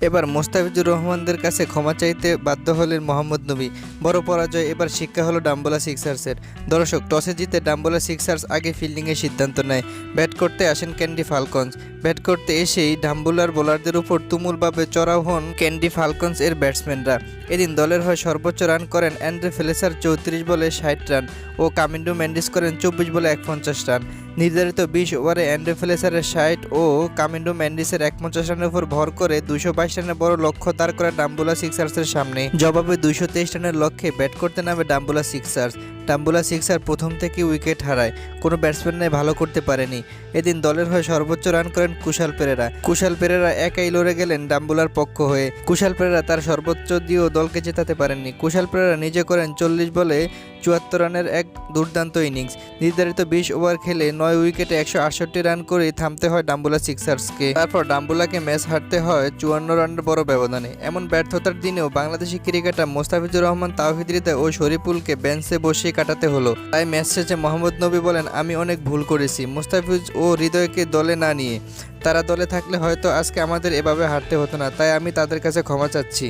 এবার মোস্তাফিজুর রহমানদের কাছে ক্ষমা চাইতে বাধ্য হলেন মোহাম্মদ নবী। বড় পরাজয়, এবার শিক্ষা হলো ডাম্বোলা সিক্সার্সের। দর্শক, টসে জিতে ডাম্বোলা সিক্সার্স আগে ফিল্ডিংয়ের সিদ্ধান্ত নেয়। ব্যাট করতে আসেন ক্যান্ডি ফালকনস। ব্যাট করতে এসেই ডাম্বুলার বোলারদের উপর তুমুলভাবে চড়াও হন ক্যান্ডি ফালকনস এর ব্যাটসম্যানরা। এদিন দলের হয়ে সর্বোচ্চ রান করেন অ্যান্ড্রে ফেলেসার চৌত্রিশ বলে ষাট রান ও কামিন্ডো ম্যান্ডিস করেন চব্বিশ বলে একপঞ্চাশ রান। নির্ধারিত বিশ ওভারে অ্যান্ড্রে ফেলেসারের ষাট ও কামিন্ডো ম্যান্ডিসের একপঞ্চাশ রানের উপর ভর করে দুশো বাইশ রানের বড় লক্ষ্য দাঁড় করে ডাম্বুলা সিক্সার্সের সামনে। জবাবে দুইশো তেইশ রানের লক্ষ্যে ব্যাট করতে নামে ডাম্বুলা সিক্সার্স। ডাম্বুলা সিক্সার প্রথম থেকে উইকেট হারায়, কোনো ব্যাটসম্যান ভালো করতে পারেনি। এদিন দলের হয়ে সর্বোচ্চ রান করেন কুশাল পেরেরা। কুশাল পেরেরা একাই লড়ে গেলেন ডাম্বুলার পক্ষ হয়ে। কুশাল পেরেরা তার সর্বোচ্চ দিয়েও দলকে জেতাতে পারেননি। কুশাল পেরেরা নিজে করেন চল্লিশ বলে চুয়াত্তর রানের এক দুর্দান্ত ইনিংস। নির্ধারিত বিশ ওভার খেলে নয় উইকেটে একশো আটষট্টি রান করে থামতে হয় ডাম্বুলা সিক্সার্সকে। তারপর ডাম্বুলাকে ম্যাচ হারতে হয় চুয়ান্ন রানের বড় ব্যবধানে। এমন ব্যর্থতার দিনেও বাংলাদেশি ক্রিকেটার মোস্তাফিজুর রহমান তাওহিদ হৃদয় ও শরীফুলকে বেঞ্চে বসিয়ে কাটাতে হলো। তাই ম্যাচ শেষে মোহাম্মদ নবী বলেন, আমি অনেক ভুল করেছি। মোস্তাফিজ ও হৃদয়কে দলে না নিয়ে। তারা দলে থাকলে হয়তো আজকে আমাদের এভাবে হারতে হতো না। তাই আমি তাদের কাছে ক্ষমা চাচ্ছি।